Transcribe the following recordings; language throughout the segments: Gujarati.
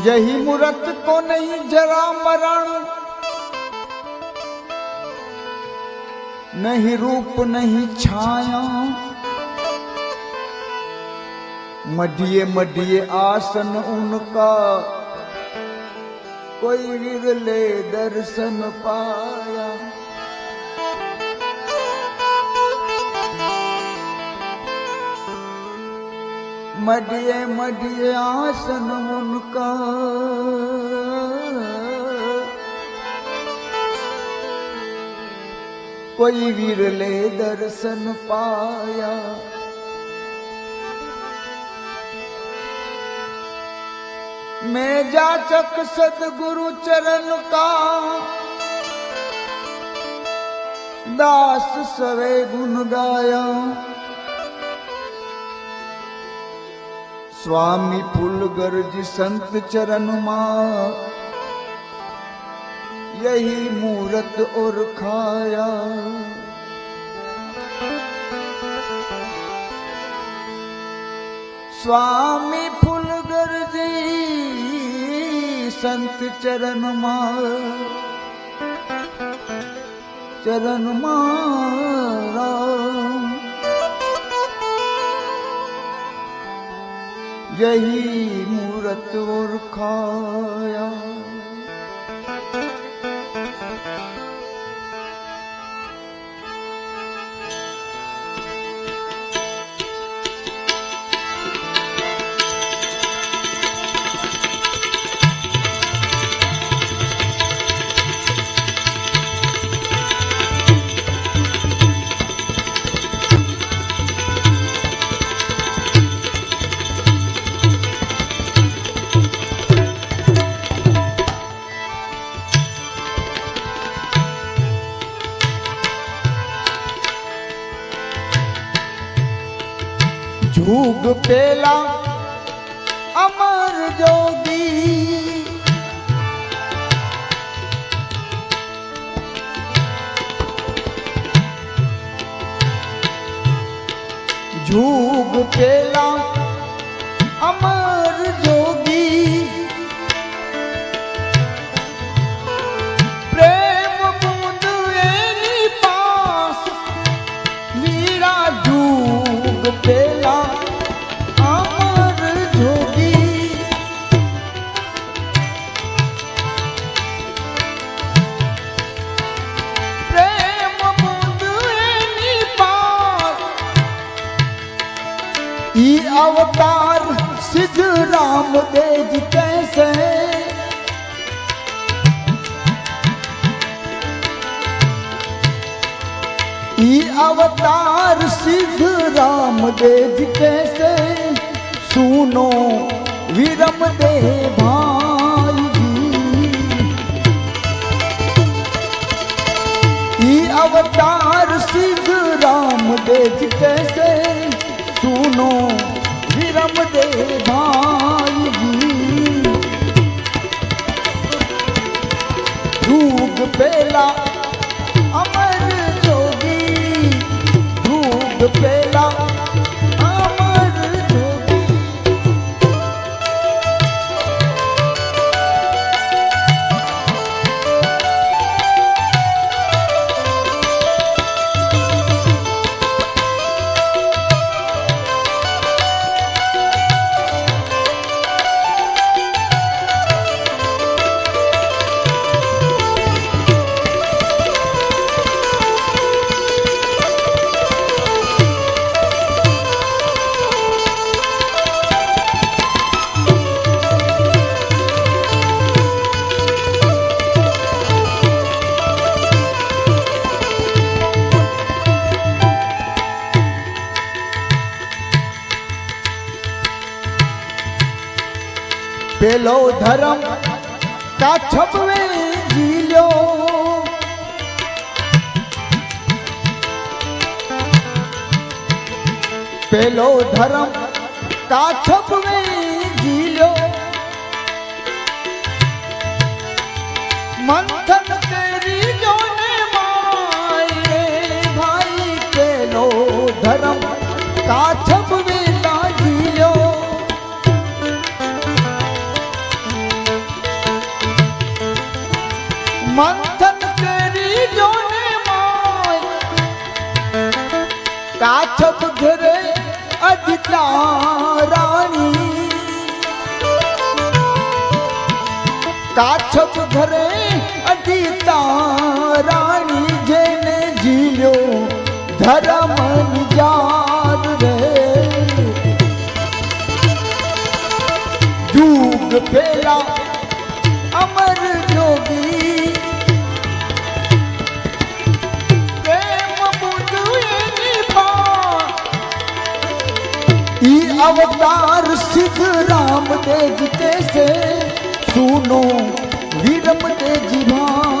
यही मूर्त को नहीं, जरा मरण। नहीं रूप, नहीं छाया। मडिए मडिए आसन उनका, कोई विरले दर्शन पाया। मडिए मडिए आसन उनका कोई विरले दर्शन पाया। मैं जाचक सदगुरु चरण का। दास सवे गुण गाया। स्वामी फूल गर्ज संत चरण माँ यही मूरत और खाया। स्वामी फूल गर्जी संत चरण माँ चरण मारा यही मूरत और खाया। પેલા અમર જોગી. જુગ પેલા ઈ અવતાર સિદ્ધ રામ દેજ કહેશે. ઈ અવતાર સિદ્ધ રામ દેજ કહેશે. સુનો વિરમ દે ભાઈ ઈ અવતાર સિદ્ધ રામ દેજ કહેશે. નું વિરમ દે ભાઈ ધૂપ પેલા અમર જોગી ધૂપ પેલા પેલો ધર્મ કા છબવે જીલ્યો પેલો ધર્મ કા છબવે જીલ્યો મંથન તેરી જોને માય ભાઈ, પેલો ધર્મ કા ઘરે અજતા રાણી જેને જીલ્યો ધર્મ જાર રે જુગ પેલા અમર જોગી પ્રેમ બુદ્ધ એની પા ઈ અવતાર વિરમ દેજી ભાઈ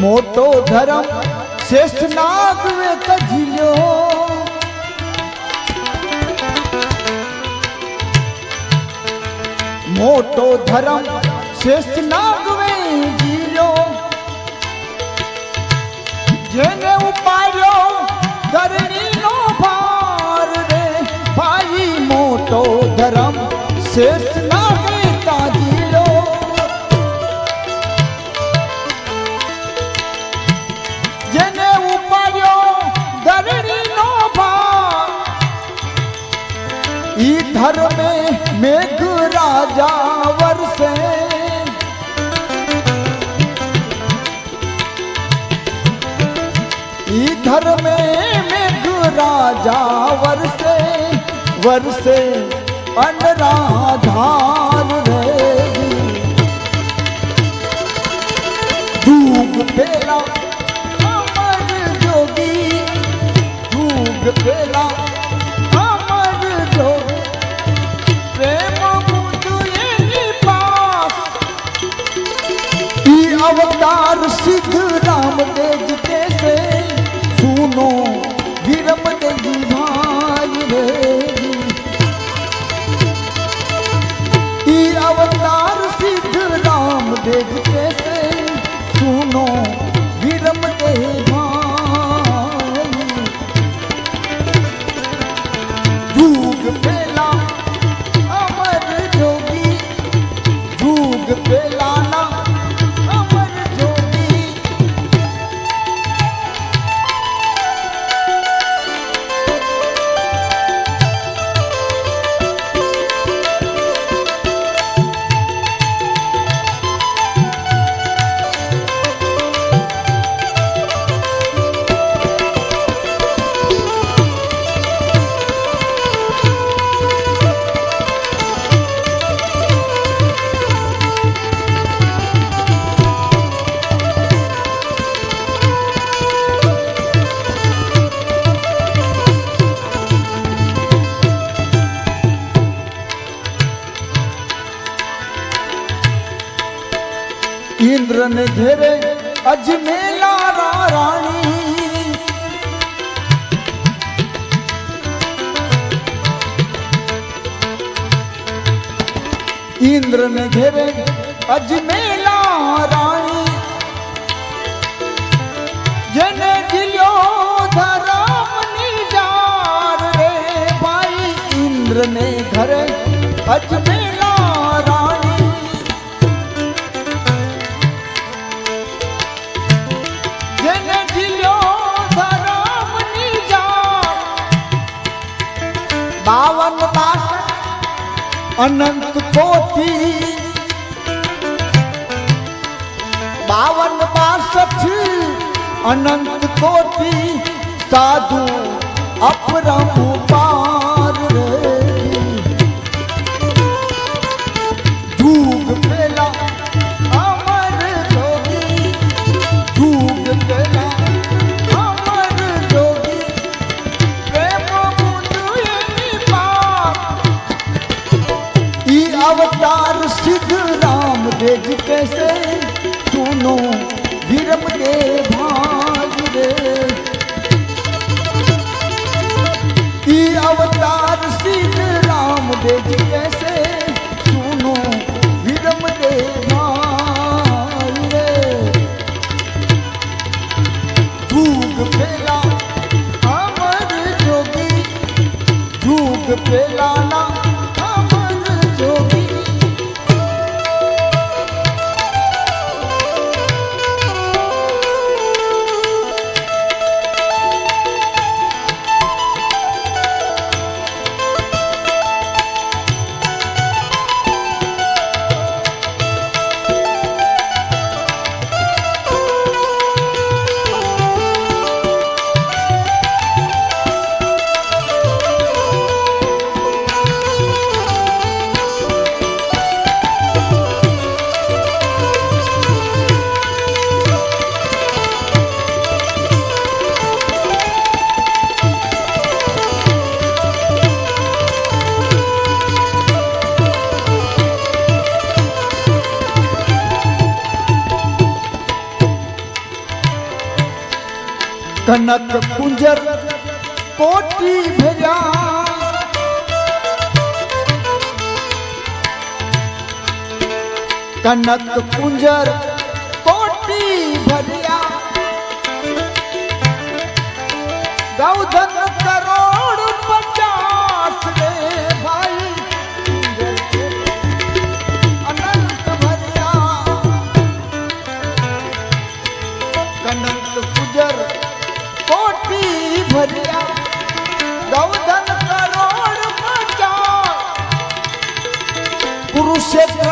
મોટો ધર્મ શ્રેષ્ઠ નાગવે કજિયો મોટો ધર્મ શ્રેષ્ઠ નાગવે જીલ્યો જેને ઉપાડ્યો ધરણીનો ભાર રે. ભાઈ, મોટો ધર્મ શ્રેષ્ઠ વરસે અનરાધાર રે ધૂપ પેલા અમર જોગી. ધૂપ પેલા અમર જોગી. પ્રેમ બુદ્ધ એની પાસ. ઈ અવતાર સિદ્ધ રામ દેજ તે સે સુનો ઇન્દ્રને ઘેરે અજમેલા રાણી. ઇન્દ્રને ઘેરે અજમેલા રાણી. જેને દિલ્યો ધરમની જાર રે ભાઈ. ઇન્દ્રને ઘરે અજમેલા અનંત કોટી. બાવન બાસઠ અનંત કોટી. સાધુ અપરમ પાર कनक कुंजर कोटी भेजा। कनक कुंजर कोटी भरिया। गौधन करोड़ पचास रे भाई। अनंत भरिया। कनक कुंजर कोटी भरिया गौधन करोड़ पचास कुरुक्षेत्र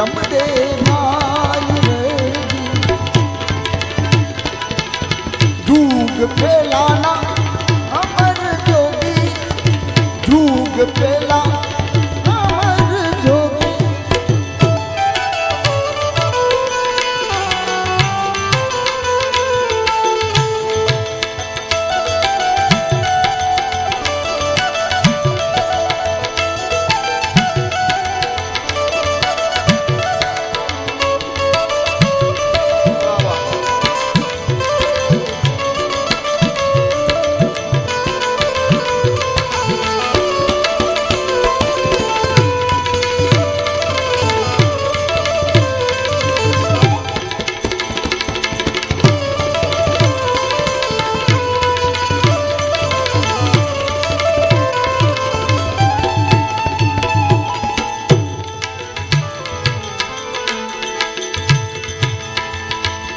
રમદે ધૂગ ફેલાના અમર જોગી ધૂગ ફેલા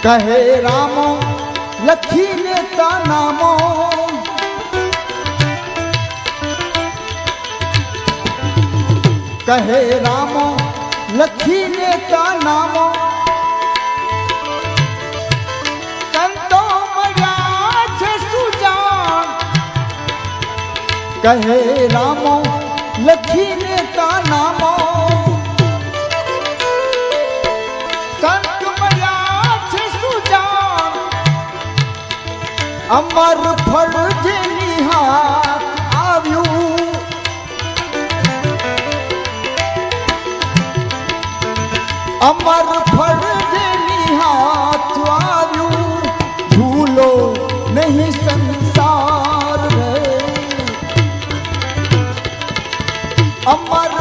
કહે રામો લખી લેતા નામો કહે રામો લખી લેતા નામો કહે રામો લખી લેતા નામો અમર ફળ જેની હાથ આવ્યું. અમર ફળ જેની હાથ આવ્યું. ભૂલો નહીં સંસાર અમર